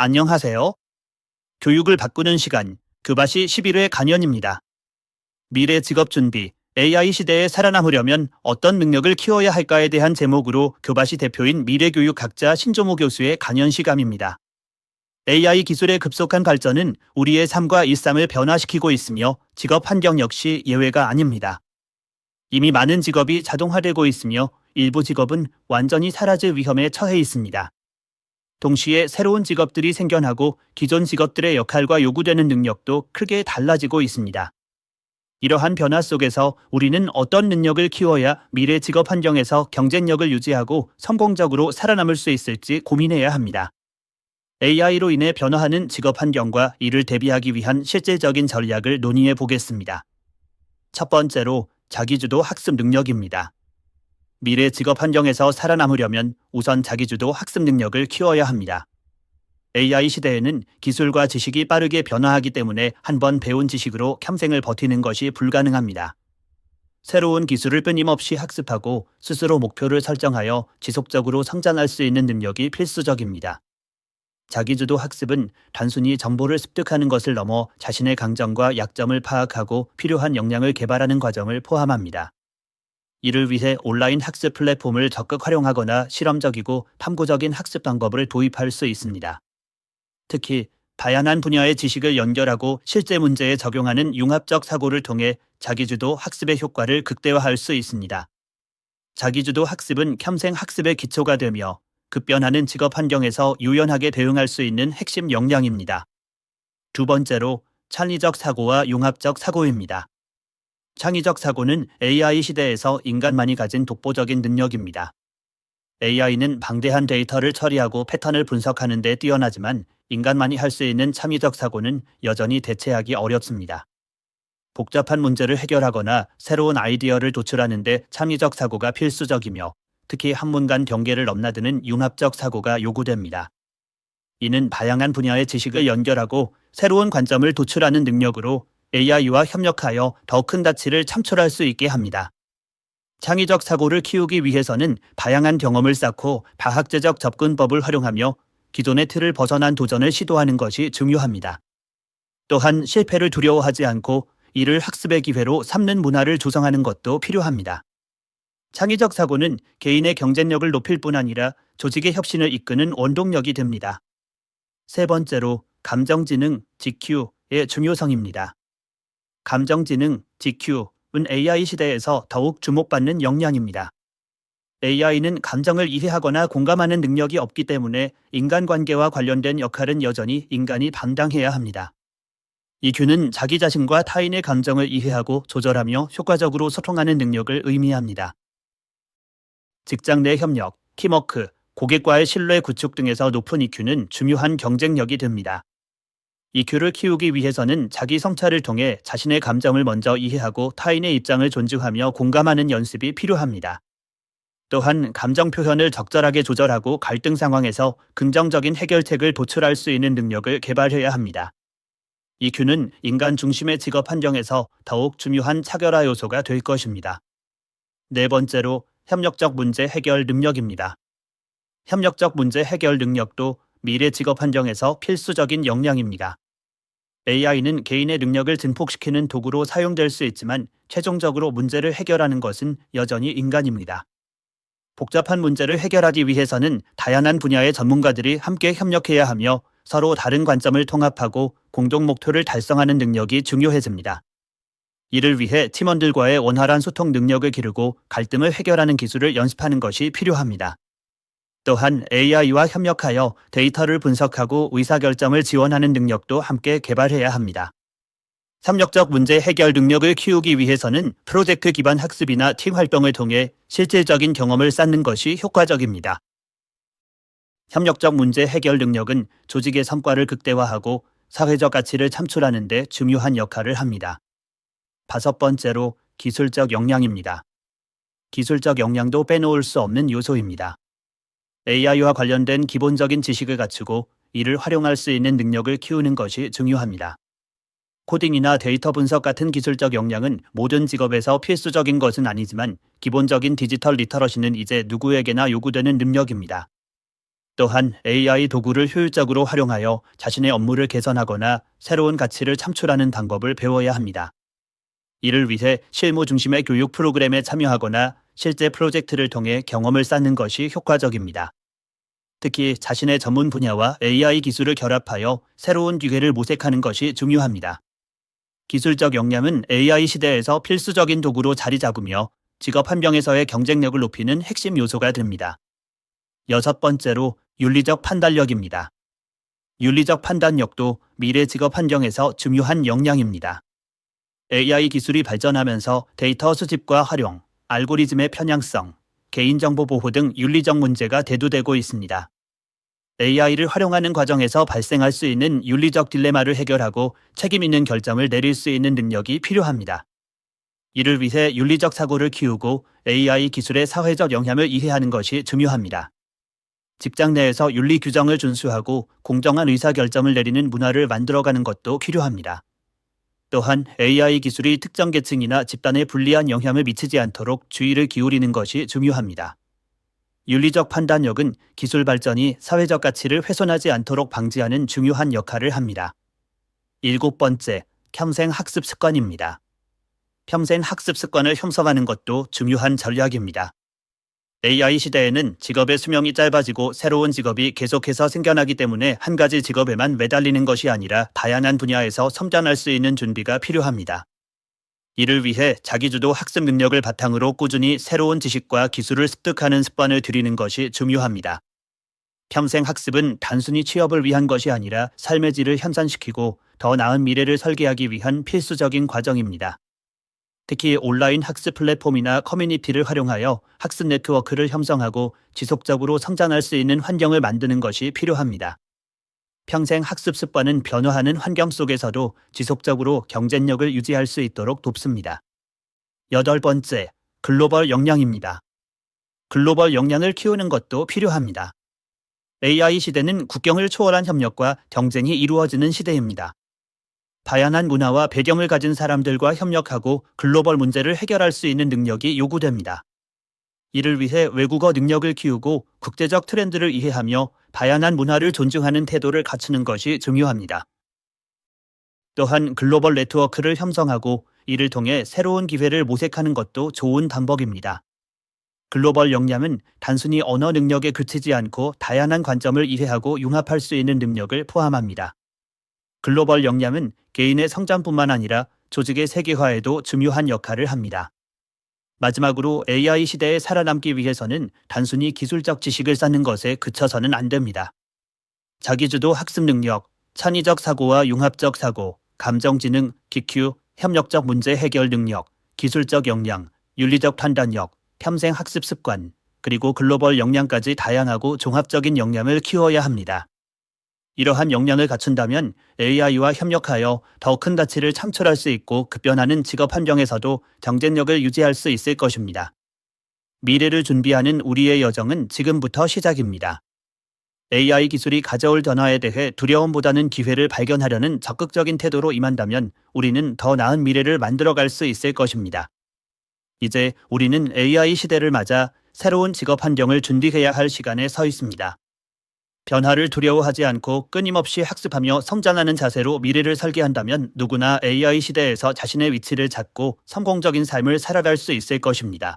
안녕하세요. 교육을 바꾸는 시간, 교바시 11회 강연입니다. 미래 직업 준비, AI 시대에 살아남으려면 어떤 능력을 키워야 할까에 대한 제목으로 교바시 대표인 미래교육 학자 신조모 교수의 강연 시간입니다. AI 기술의 급속한 발전은 우리의 삶과 일상을 변화시키고 있으며 직업 환경 역시 예외가 아닙니다. 이미 많은 직업이 자동화되고 있으며 일부 직업은 완전히 사라질 위험에 처해 있습니다. 동시에 새로운 직업들이 생겨나고 기존 직업들의 역할과 요구되는 능력도 크게 달라지고 있습니다. 이러한 변화 속에서 우리는 어떤 능력을 키워야 미래 직업 환경에서 경쟁력을 유지하고 성공적으로 살아남을 수 있을지 고민해야 합니다. AI로 인해 변화하는 직업 환경과 이를 대비하기 위한 실질적인 전략을 논의해 보겠습니다. 첫 번째로 자기주도 학습 능력입니다. 미래 직업 환경에서 살아남으려면 우선 자기주도 학습 능력을 키워야 합니다. AI 시대에는 기술과 지식이 빠르게 변화하기 때문에 한 번 배운 지식으로 평생을 버티는 것이 불가능합니다. 새로운 기술을 끊임없이 학습하고 스스로 목표를 설정하여 지속적으로 성장할 수 있는 능력이 필수적입니다. 자기주도 학습은 단순히 정보를 습득하는 것을 넘어 자신의 강점과 약점을 파악하고 필요한 역량을 개발하는 과정을 포함합니다. 이를 위해 온라인 학습 플랫폼을 적극 활용하거나 실험적이고 탐구적인 학습 방법을 도입할 수 있습니다. 특히 다양한 분야의 지식을 연결하고 실제 문제에 적용하는 융합적 사고를 통해 자기주도 학습의 효과를 극대화할 수 있습니다. 자기주도 학습은 평생 학습의 기초가 되며 급변하는 직업 환경에서 유연하게 대응할 수 있는 핵심 역량입니다. 두 번째로 창의적 사고와 융합적 사고입니다. 창의적 사고는 AI 시대에서 인간만이 가진 독보적인 능력입니다. AI는 방대한 데이터를 처리하고 패턴을 분석하는 데 뛰어나지만 인간만이 할 수 있는 창의적 사고는 여전히 대체하기 어렵습니다. 복잡한 문제를 해결하거나 새로운 아이디어를 도출하는데 창의적 사고가 필수적이며 특히 한문 간 경계를 넘나드는 융합적 사고가 요구됩니다. 이는 다양한 분야의 지식을 연결하고 새로운 관점을 도출하는 능력으로 AI와 협력하여 더 큰 가치를 창출할 수 있게 합니다. 창의적 사고를 키우기 위해서는 다양한 경험을 쌓고 과학제적 접근법을 활용하며 기존의 틀을 벗어난 도전을 시도하는 것이 중요합니다. 또한 실패를 두려워하지 않고 이를 학습의 기회로 삼는 문화를 조성하는 것도 필요합니다. 창의적 사고는 개인의 경쟁력을 높일 뿐 아니라 조직의 혁신을 이끄는 원동력이 됩니다. 세 번째로 감정지능, GQ의 중요성입니다. 감정지능, GQ는 AI 시대에서 더욱 주목받는 역량입니다. AI는 감정을 이해하거나 공감하는 능력이 없기 때문에 인간관계와 관련된 역할은 여전히 인간이 담당해야 합니다. EQ는 자기 자신과 타인의 감정을 이해하고 조절하며 효과적으로 소통하는 능력을 의미합니다. 직장 내 협력, 팀워크, 고객과의 신뢰 구축 등에서 높은 EQ는 중요한 경쟁력이 됩니다. EQ를 키우기 위해서는 자기 성찰을 통해 자신의 감정을 먼저 이해하고 타인의 입장을 존중하며 공감하는 연습이 필요합니다. 또한 감정 표현을 적절하게 조절하고 갈등 상황에서 긍정적인 해결책을 도출할 수 있는 능력을 개발해야 합니다. EQ는 인간 중심의 직업 환경에서 더욱 중요한 차별화 요소가 될 것입니다. 네 번째로 협력적 문제 해결 능력입니다. 협력적 문제 해결 능력도 미래 직업 환경에서 필수적인 역량입니다. AI는 개인의 능력을 증폭시키는 도구로 사용될 수 있지만 최종적으로 문제를 해결하는 것은 여전히 인간입니다. 복잡한 문제를 해결하기 위해서는 다양한 분야의 전문가들이 함께 협력해야 하며 서로 다른 관점을 통합하고 공동 목표를 달성하는 능력이 중요해집니다. 이를 위해 팀원들과의 원활한 소통 능력을 기르고 갈등을 해결하는 기술을 연습하는 것이 필요합니다. 또한 AI와 협력하여 데이터를 분석하고 의사결정을 지원하는 능력도 함께 개발해야 합니다. 협력적 문제 해결 능력을 키우기 위해서는 프로젝트 기반 학습이나 팀 활동을 통해 실질적인 경험을 쌓는 것이 효과적입니다. 협력적 문제 해결 능력은 조직의 성과를 극대화하고 사회적 가치를 창출하는 데 중요한 역할을 합니다. 다섯 번째로 기술적 역량입니다. 기술적 역량도 빼놓을 수 없는 요소입니다. AI와 관련된 기본적인 지식을 갖추고 이를 활용할 수 있는 능력을 키우는 것이 중요합니다. 코딩이나 데이터 분석 같은 기술적 역량은 모든 직업에서 필수적인 것은 아니지만 기본적인 디지털 리터러시는 이제 누구에게나 요구되는 능력입니다. 또한 AI 도구를 효율적으로 활용하여 자신의 업무를 개선하거나 새로운 가치를 창출하는 방법을 배워야 합니다. 이를 위해 실무 중심의 교육 프로그램에 참여하거나 실제 프로젝트를 통해 경험을 쌓는 것이 효과적입니다. 특히 자신의 전문 분야와 AI 기술을 결합하여 새로운 기회를 모색하는 것이 중요합니다. 기술적 역량은 AI 시대에서 필수적인 도구로 자리 잡으며 직업 환경에서의 경쟁력을 높이는 핵심 요소가 됩니다. 여섯 번째로 윤리적 판단력입니다. 윤리적 판단력도 미래 직업 환경에서 중요한 역량입니다. AI 기술이 발전하면서 데이터 수집과 활용, 알고리즘의 편향성, 개인정보 보호 등 윤리적 문제가 대두되고 있습니다. AI를 활용하는 과정에서 발생할 수 있는 윤리적 딜레마를 해결하고 책임 있는 결정을 내릴 수 있는 능력이 필요합니다. 이를 위해 윤리적 사고를 키우고 AI 기술의 사회적 영향을 이해하는 것이 중요합니다. 직장 내에서 윤리 규정을 준수하고 공정한 의사결정을 내리는 문화를 만들어가는 것도 필요합니다. 또한 AI 기술이 특정 계층이나 집단에 불리한 영향을 미치지 않도록 주의를 기울이는 것이 중요합니다. 윤리적 판단력은 기술 발전이 사회적 가치를 훼손하지 않도록 방지하는 중요한 역할을 합니다. 일곱 번째, 평생 학습 습관입니다. 평생 학습 습관을 형성하는 것도 중요한 전략입니다. AI 시대에는 직업의 수명이 짧아지고 새로운 직업이 계속해서 생겨나기 때문에 한 가지 직업에만 매달리는 것이 아니라 다양한 분야에서 성장할 수 있는 준비가 필요합니다. 이를 위해 자기주도 학습 능력을 바탕으로 꾸준히 새로운 지식과 기술을 습득하는 습관을 들이는 것이 중요합니다. 평생 학습은 단순히 취업을 위한 것이 아니라 삶의 질을 향상시키고 더 나은 미래를 설계하기 위한 필수적인 과정입니다. 특히 온라인 학습 플랫폼이나 커뮤니티를 활용하여 학습 네트워크를 형성하고 지속적으로 성장할 수 있는 환경을 만드는 것이 필요합니다. 평생 학습 습관은 변화하는 환경 속에서도 지속적으로 경쟁력을 유지할 수 있도록 돕습니다. 여덟 번째, 글로벌 역량입니다. 글로벌 역량을 키우는 것도 필요합니다. AI 시대는 국경을 초월한 협력과 경쟁이 이루어지는 시대입니다. 다양한 문화와 배경을 가진 사람들과 협력하고 글로벌 문제를 해결할 수 있는 능력이 요구됩니다. 이를 위해 외국어 능력을 키우고 국제적 트렌드를 이해하며 다양한 문화를 존중하는 태도를 갖추는 것이 중요합니다. 또한 글로벌 네트워크를 형성하고 이를 통해 새로운 기회를 모색하는 것도 좋은 방법입니다. 글로벌 역량은 단순히 언어 능력에 그치지 않고 다양한 관점을 이해하고 융합할 수 있는 능력을 포함합니다. 글로벌 역량은 개인의 성장뿐만 아니라 조직의 세계화에도 중요한 역할을 합니다. 마지막으로 AI 시대에 살아남기 위해서는 단순히 기술적 지식을 쌓는 것에 그쳐서는 안 됩니다. 자기주도 학습 능력, 창의적 사고와 융합적 사고, 감정지능, 기큐, 협력적 문제 해결 능력, 기술적 역량, 윤리적 판단력, 평생 학습 습관, 그리고 글로벌 역량까지 다양하고 종합적인 역량을 키워야 합니다. 이러한 역량을 갖춘다면 AI와 협력하여 더 큰 가치를 창출할 수 있고 급변하는 직업 환경에서도 경쟁력을 유지할 수 있을 것입니다. 미래를 준비하는 우리의 여정은 지금부터 시작입니다. AI 기술이 가져올 변화에 대해 두려움보다는 기회를 발견하려는 적극적인 태도로 임한다면 우리는 더 나은 미래를 만들어갈 수 있을 것입니다. 이제 우리는 AI 시대를 맞아 새로운 직업 환경을 준비해야 할 시간에 서 있습니다. 변화를 두려워하지 않고 끊임없이 학습하며 성장하는 자세로 미래를 설계한다면 누구나 AI 시대에서 자신의 위치를 찾고 성공적인 삶을 살아갈 수 있을 것입니다.